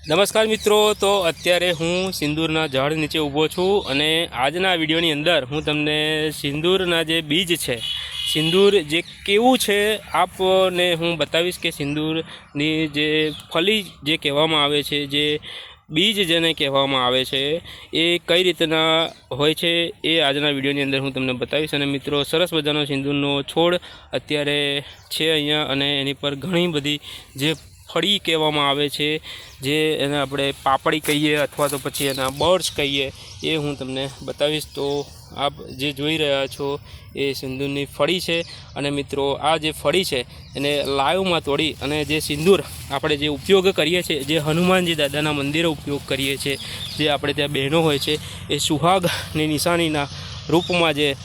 નમસ્કાર મિત્રો, તો અત્યારે હું સિંદૂરના ઝાડ નીચે ઊભો છું અને આજના વિડીયોની અંદર હું તમને સિંદૂરના જે બીજ છે, સિંદૂર જે કેવું છે આપને હું બતાવીશ કે સિંદૂરની જે ફલી જે કહેવામાં આવે છે, જે બીજ જેને કહેવામાં આવે છે, એ કઈ રીતના હોય છે એ આજના વિડીયોની અંદર હું તમને બતાવીશ. અને મિત્રો, સરસ મજાનો સિંદૂરનો છોડ અત્યારે છે અહીંયા અને એની પર ઘણી બધી જે ફળી કહેવામાં આવે છે, જે એને આપણે પાપડી કહીએ અથવા તો પછી એના બર્ડ્સ કહીએ, એ હું તમને બતાવીશ. તો આપ જે જોઈ રહ્યા છો એ સિંદૂરની ફળી છે. અને મિત્રો, આ જે ફળી છે, એને લાઈવમાં તોડી અને જે સિંદૂર આપણે જે ઉપયોગ કરીએ છીએ, જે હનુમાનજી દાદાના મંદિરે ઉપયોગ કરીએ છીએ, જે આપણે ત્યાં બહેનો હોય છે, એ સુહાગની નિશાનીના રૂપમાં જે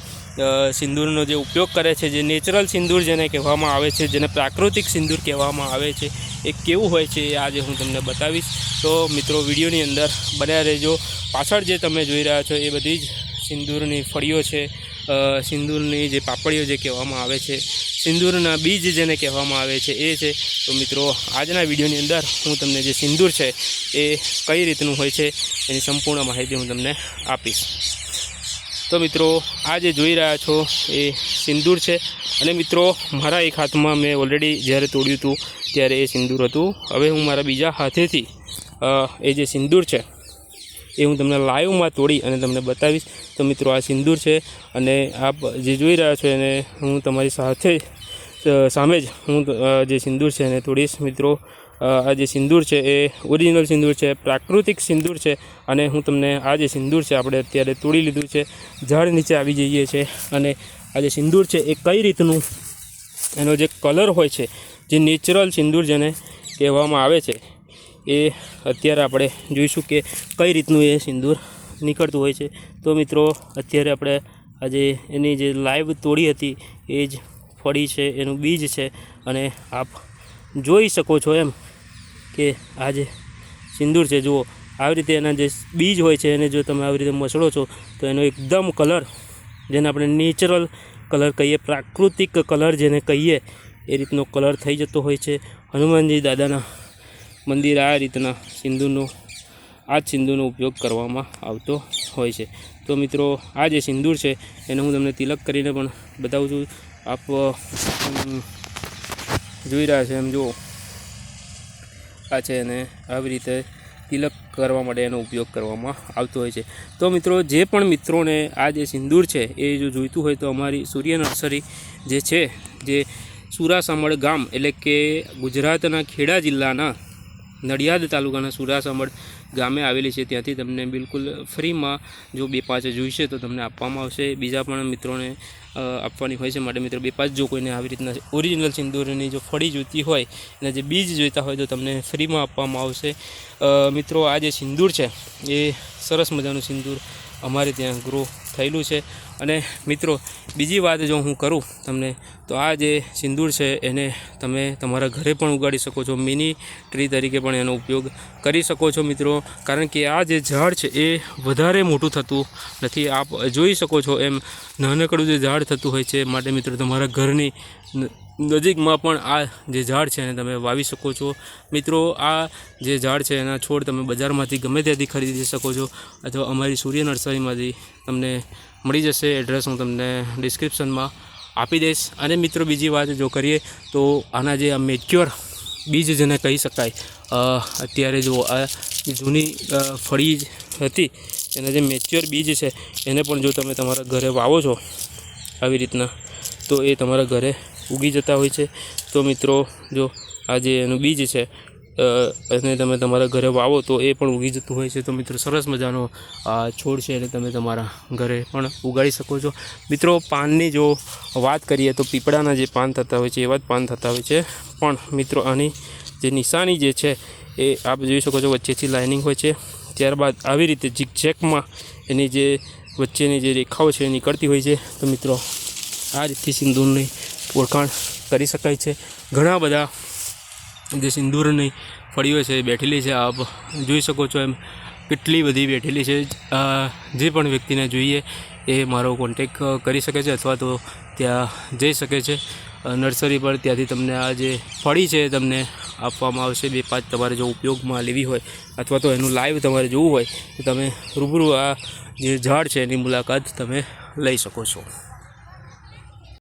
સિંદૂરનો જે ઉપયોગ કરે છે, જે નેચરલ સિંદૂર જેને કહેવામાં આવે છે, જેને પ્રાકૃતિક સિંદૂર કહેવામાં આવે છે, એ કેવું હોય છે એ આજે હું તમને બતાવીશ. તો મિત્રો, વિડીયોની અંદર બન્યા રહેજો. પાછળ જે તમે જોઈ રહ્યા છો એ બધી જ સિંદૂરની ફળીઓ છે. સિંદૂરની જે પાપડીઓ જે કહેવામાં આવે છે, સિંદૂરના બીજ જેને કહેવામાં આવે છે એ છે. તો મિત્રો, આજના વિડીયોની અંદર હું તમને જે સિંદૂર છે એ કઈ રીતનું હોય છે એની સંપૂર્ણ માહિતી હું તમને આપીશ. તો મિત્રો, આ જે જોઈ રહ્યા છો એ સિંદૂર છે. અને મિત્રો, મારા એક હાથમાં મેં ઓલરેડી જ્યારે તોડ્યું હતું, ત્યારે એ સિંદૂર હતું. હવે હું મારા બીજા હાથેથી એ જે સિંદૂર છે, એ હું તમને લાઈવમાં તોડી અને તમને બતાવીશ. તો મિત્રો, આ સિંદૂર છે અને આપ જે જોઈ રહ્યા છો એને હું તમારી સાથે સામે જ હું જે સિંદૂર છે એને તોડીશ. મિત્રો આ જે સિંદૂર છે એ ઓરિજિનલ સિંદૂર છે, પ્રાકૃતિક સિંદૂર છે અને હું તમને આ જે સિંદૂર છે આપણે અત્યારે તોડી લીધું છે, ઝાડ નીચે આવી જઈએ છે અને આ જે સિંદૂર છે એ કઈ રીતનું, એનો જે કલર હોય છે, જે નેચરલ સિંદૂર જેને કહેવામાં આવે છે, એ અત્યારે આપણે જોઈશું કે કઈ રીતનું એ સિંદૂર નીકળતું હોય છે. તો મિત્રો, અત્યારે આપણે આજે એની જે લાઈવ તોડી હતી, એ જ ફળી છે, એનું બીજ છે અને આપ જોઈ શકો છો એમ કે આ જે સિંદૂર છે, જુઓ, આવી રીતે એના જે બીજ હોય છે, એને જો તમે આવી રીતે મસળો છો, તો એનો એકદમ કલર જેને આપણે નેચરલ કલર કહીએ, પ્રાકૃતિક કલર જેને કહીએ, એ રીતનો કલર થઈ જતો હોય છે. હનુમાનજી દાદાના મંદિર આ રીતના સિંદૂરનો, આ જ સિંદૂરનો ઉપયોગ કરવામાં આવતો હોય છે. તો મિત્રો, આ જે સિંદૂર છે, એને હું તમને તિલક કરીને પણ બતાવું છું. આપ જોઈ રહ્યા છે એમ, જુઓ. આ છે અને આવી રીતે તિલક કરવા માટે એનો ઉપયોગ કરવામાં આવતો હોય છે. તો મિત્રો, જે પણ મિત્રોને આ જે સિંદૂર છે, એ જો જોઈતું હોય તો અમારી સૂર્ય નર્સરી જે છે, જે સુરાસામળ ગામ એટલે કે ગુજરાતના ખેડા જિલ્લાના નડિયાદ તાલુકાના સુરાસામળ ગામે આવેલી છે. ત્યાંથી તમને બિલકુલ ફ્રીમાં જો બે પાંચ જોઈશે તો તમને આપવામાં આવશે. બીજા પણ મિત્રોને આપવાની હોય છે માટે મિત્રો બે પાંચ જો કોઈને આવી રીતના ઓરિજિનલ સિંદૂરની જો ફળી જોઈતી હોય અને જે બીજ જોઈતા હોય તો તમને ફ્રીમાં આપવામાં આવશે. મિત્રો આ જે સિંદૂર છે, એ સરસ મજાનું સિંદૂર અમારે ત્યાં ગ્રો થયેલું છે. અને મિત્રો, બીજી વાત જો હું કરું તમને, તો આ જે સિંદૂર છે, એને તમે તમારા ઘરે પણ ઉગાડી શકો છો. મિની ટ્રી તરીકે પણ એનો ઉપયોગ કરી શકો છો મિત્રો. કારણ કે આ જે ઝાડ છે, એ વધારે મોટું થતું નથી. આપ જોઈ શકો છો એમ નાનકડું જે ઝાડ થતું હોય છે માટે મિત્રો તમારા ઘરની નજીકમાં પણ આ જે ઝાડ છે એને તમે વાવી શકો છો. મિત્રો, આ જે ઝાડ છે એના છોડ તમે બજારમાંથી ગમે ત્યાંથી ખરીદી શકો છો અથવા અમારી સૂર્ય નર્સરીમાંથી તમને મળી જશે. એડ્રેસ હું તમને ડિસ્ક્રિપ્શનમાં આપી દઈશ. અને મિત્રો, બીજી વાત જો કરીએ તો આના જે આ મેચ્યોર બીજ જેને કહી શકાય અત્યારે જો આ જૂની ફળી હતી. એના જે મેચ્યોર બીજ છે એને પણ જો તમે તમારા ઘરે વાવો છો આવી રીતના, તો એ તમારા ઘરે ઉગી જતા હોય છે. તો મિત્રો, જો આ જે એનું બીજ છે અને તમે તમારા ઘરે વાવો તો એ પણ ઉગી જતું હોય છે. તો મિત્રો, સરસ મજાનો આ છોડ છે એને તમે તમારા ઘરે પણ ઉગાડી શકો છો. મિત્રો, પાનની જો વાત કરીએ તો પીપળાના જે પાન થતા હોય છે, એવા જ પાન થતા હોય છે. પણ મિત્રો, આની જે નિશાની જે છે, એ આપ જોઈ શકો છો વચ્ચેથી લાઇનિંગ હોય છે. ત્યારબાદ આવી રીતે ઝીકઝેકમાં એની જે વચ્ચેની જે રેખાઓ છે એ નીકળતી હોય છે. તો મિત્રો, આ રીતથી સિંદૂરની ઓળખાણ કરી શકાય છે. ઘણા બધા જે સિંદૂરની ફળીઓ છે બેઠેલી છે. આપ જોઈ શકો છો એમ કેટલી બધી બેઠેલી છે. જે પણ વ્યક્તિને જોઈએ એ મારો કોન્ટેક કરી શકે છે અથવા તો ત્યાં જઈ શકે છે. નર્સરી પર ત્યાંથી તમને આ જે ફળી છે તમને આપવામાં આવશે. બે પાંચ તમારે જો ઉપયોગમાં લેવી હોય અથવા તો એનું લાઈવ તમારે જોવું હોય તો તમે રૂબરૂ આ જે ઝાડ છે એની મુલાકાત તમે લઈ શકો છો.